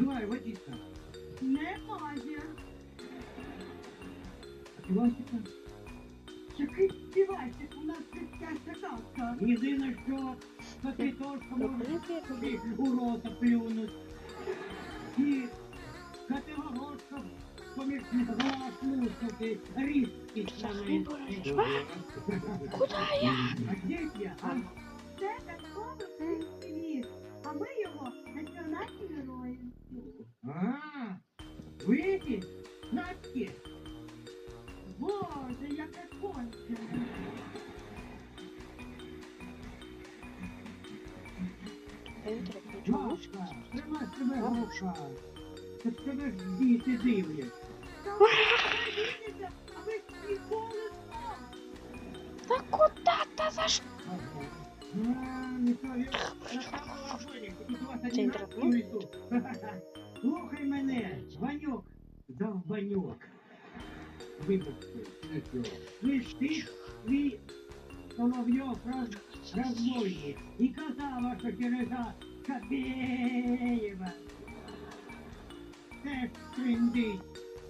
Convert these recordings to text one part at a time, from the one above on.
Желаю водиться. Немає. Співайся. Який співайчик, у нас дитяча казка. Єдине, що капітошка може собі у рота плюнуть. І категорошка поміж глаз мусити різкість на неї. Куда я? А де я? А? національні герої. А, видите? Настя, Боже, яке кончене. Машка, тримай себе гроша. Щоб тебе ж діти дивлять. фоні, тут у вас Цей один дракон? раз тут. Слухай мене, Ваньок, довбаньок. Вибачте, нічого. Ви ж ти, твій Соловйов роз, розмовні. І казала, що через Капеєва. Теж триндить.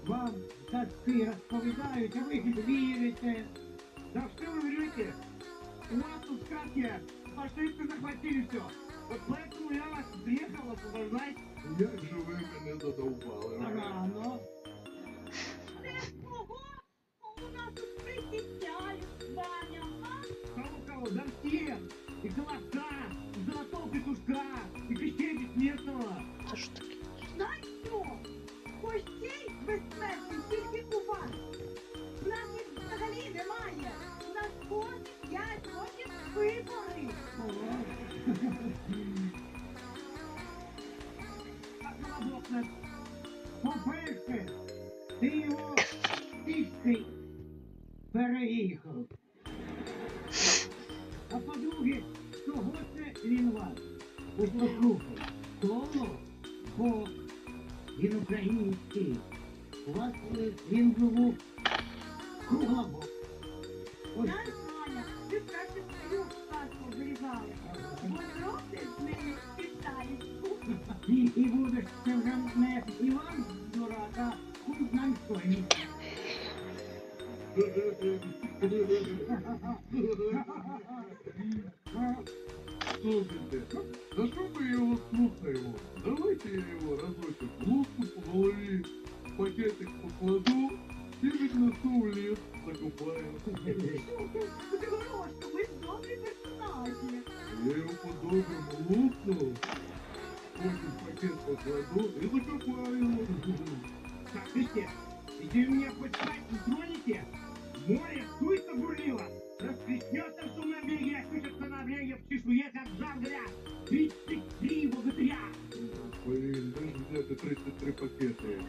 Вам казки розповідають, а ви ж вірите. Да что вы врете? У вас тут как я? Фашисты захватили все. Вот за що ми його слухаємо? Давайте я його разочок лусну по голові, пакетик покладу і віднесу в ліс, закопаю. Горошко, ви добрі персонажі. Я його по-доброму лусну, потім пакет покладу і закопаю. Так, Кристи, если вы меня хоть спать не тронете, море суйка бурлила, расплеснется в сумном береге, окажется на береге в чешуе, как жангля, 33 богатыря. Блін, де ж взяти 33 пакети?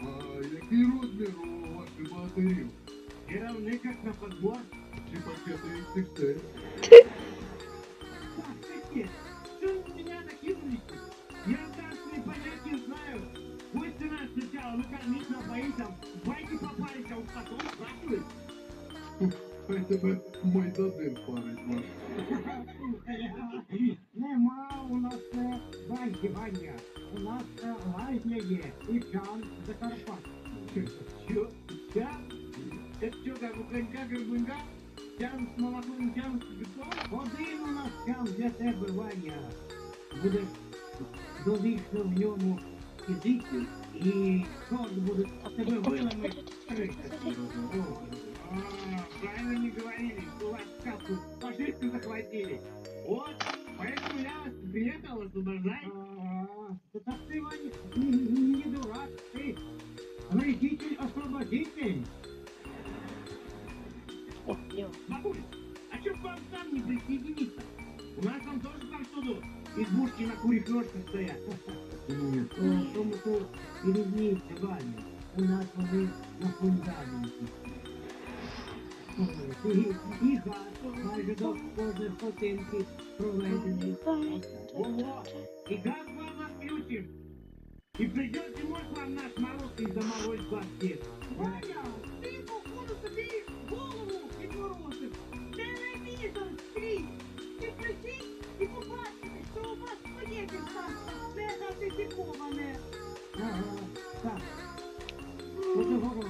А який розмір у ваших богатирів? И равны как на подбор. Чи пакети XXL? Так, накормить напоить, а байки попались, а уж потом спрашивать. Хай тебе майдадин парить ваш. Нема у нас е, баньки, Ваня. У нас е, лазня є і чан Закарпатський. Що? Чан? Це що, як у конька горбунка? Чан з молоком, чан з кипятком? Один у нас чан для тебе, Ваня. Будеш довічно в ньому сидіти і чорт буде тебе вилами стригти. А, правильно не говорили, что вас фашисты захватили. Вот, поэтому я вас приехал освобождать. Да ты, Ваня, не, дурак, ты вредитель-освободитель. Бабуль, а чё к вам сам не присоединиться? У нас там тоже там всюду избушки на курьих ножках стоят. Нет, в тому то і різниця, Ваня. У нас вони на фундаменті. Ой, І, і газ майже до кожної хатинки проведений. Ого, и газ вам отключим. И придет зимой к вам наш мороз и заморозь вас всех. модифіковане. Ага, так. Одного року.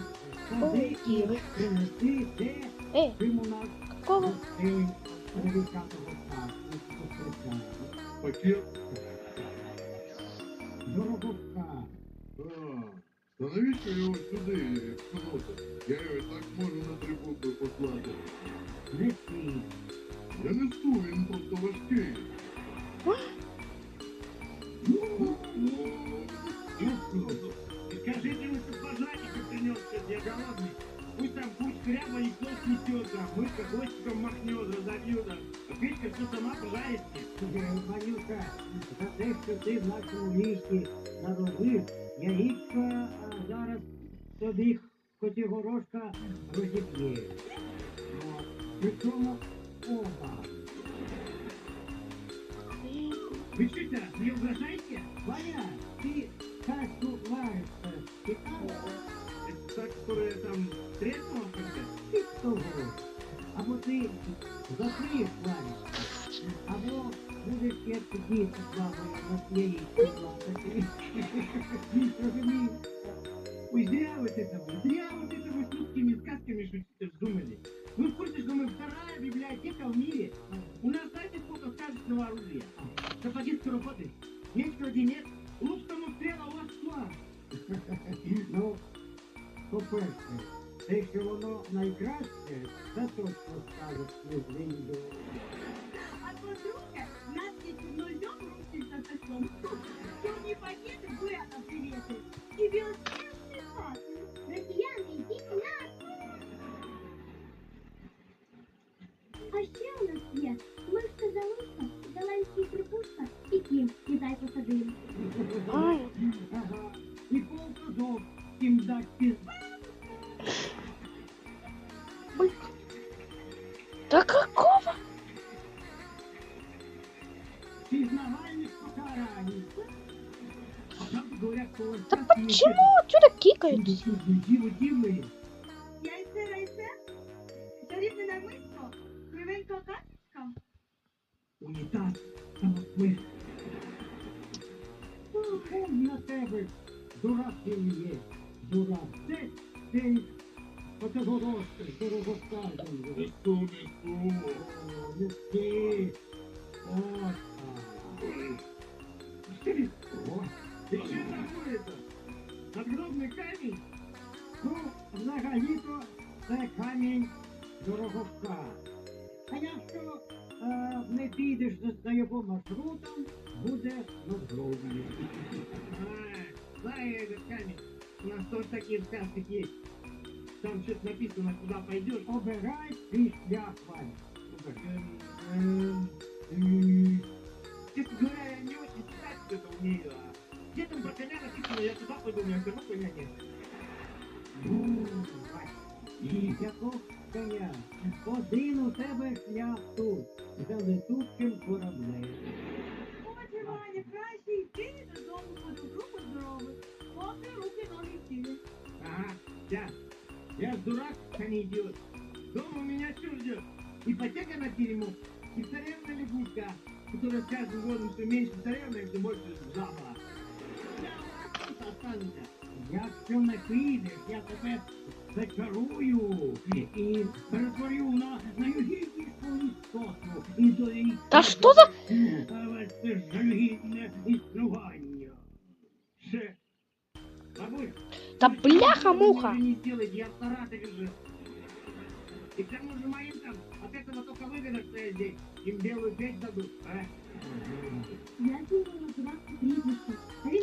Я його так можу на трибунку послати. Неси. Я несу, він просто важкий. Скажите, вы тут пожарника принес, я голодный. Пусть там пусть хляба и плов несет, а мышка хвостиком махнет, разобьет, а Петька все сама пожарит. Ванюка, за те, що ти в нашому місті заробив, яєчка а, зараз тобі Котігорошка розіб'є. От. Причому оба. Вы что это, не угрожаете? Ваня, ты кашу варишь. Ты там? Это та, которая там треснула как-то? Ты что Або ти закриєш вариш, або будеш як діти з бабою на своїй плакати. Розумієш? Ой, зря вот это вы, зря вот это вы шутками, сказками шутите, А ще у нас є мишка залишка, зеленський припушка і кім, кидай посадив. Ай, Ага, і полказов їм дать піз... да какого? пізнавальних покарань. Да сейчас почему отсюда кикают? Диво, диво. Яйце райце, чарівне намисто, кривенька качечка. Унітаз самосмис. Пом на тебе, дурак Надгробний камінь? Ну, взагалі-то це камінь дороговка. А якщо е, не підеш за, його маршрутом, буде надгробний. Знаю этот камень. У нас тоже такие сказки есть. Там что-то написано, куда пойдешь. Обирай свій шлях, Ваня. коня нет. Ну, Вань, І якого коня? Один у тебе шлях тут, за летучим кораблем. Отже, Ваня, краще йти додому по добру, по здорову. Поки руки ноги цілі. Ага, да. Я ж дурак, а не идиот. Дома у меня что ждет? Ипотека на теремок и царевна лягушка, которая с каждым годом все меньше царевна и все больше жаба. Я у вас тут остануся. Якщо не підеш, я тебе зачарую і перетворю на найгіднішу істоту і до її... Та що за- Але це жалюгідне існування. Ще... Бабуль, Да бляха-муха. не сделать, я в Саратове жил. И к тому же моим там от этого только выгода, что я здесь. Им белую печь дадут, а? Я думала, дурак прізвище, а він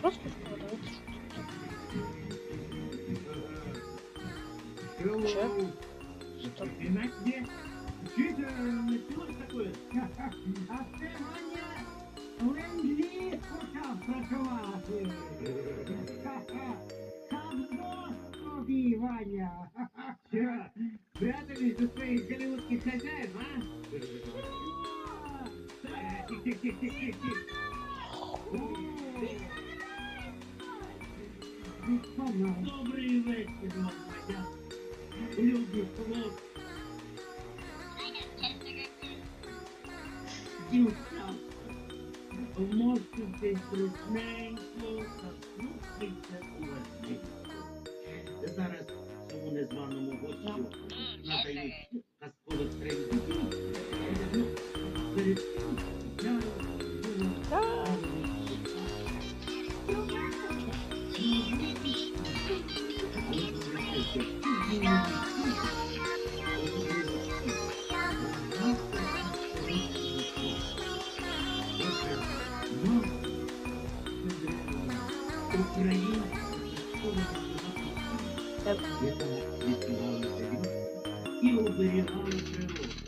Просто складывается. Hello. Ти на где? Чуть не чуєш такое? А це Ваня Ленд-Ліз почав працювати. Добрий вечір, моя. Любі хлопці. Дівчата, вмоститись русненько, заснутися у Зараз цьому незваному гостю надають казкових трендів. channel. You'll be on the channel.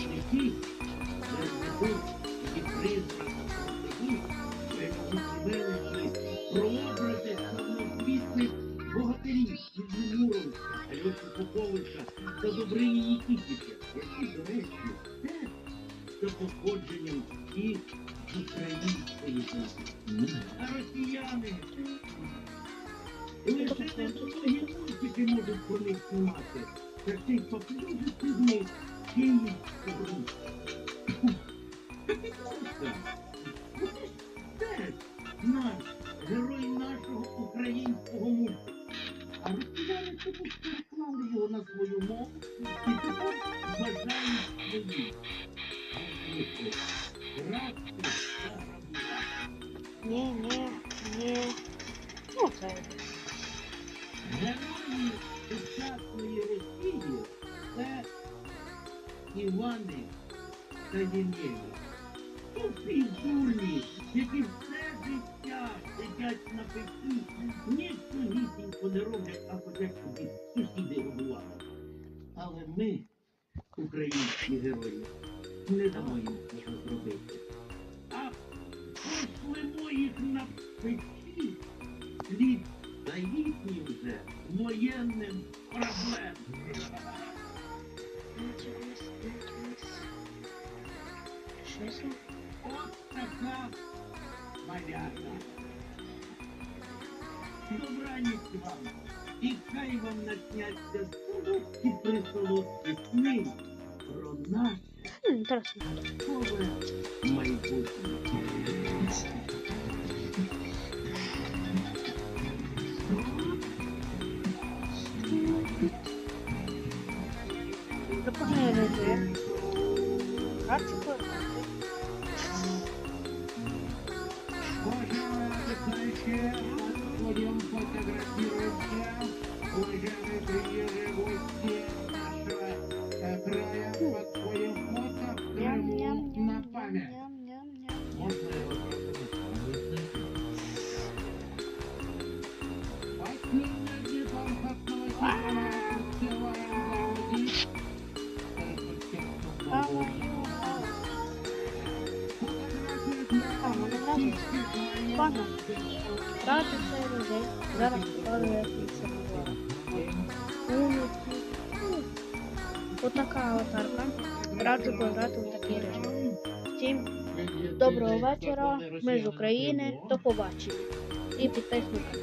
який зробив і признав Україні, які прообрази славнозвісних богатирів від Муром, Альошу Поповича та Добрині Нікітіки, які, до речі, теж за походженням і української росіяни лише не можуть про них знімати, таких поплюжих з них київську русь. Наш герой нашого українського мультика. А росіяни чомусь переклали його на свою мову Івани та Ємєлі. Тупі дурні, які все життя сидять на пеці, нічогісінько не роблять, а хочуть собі сусіди годувати. Але ми, українські герої, не дамо їм цього зробити. А пошлемо їх на печі слід за їхнім вже воєнним проблемам. Що це? От така малята. Добраніч вам. І хай вам насняться солодкі присолодкі сни про наше Хм, Інтересно. нове майбутнє. Пана. Радуйся, людей. Зараз називає. Вулиці. Ну, аватарка. Раджу пограти в такий режим. Всім доброго вечора. Ми з України. До побачення. І підписуйтесь.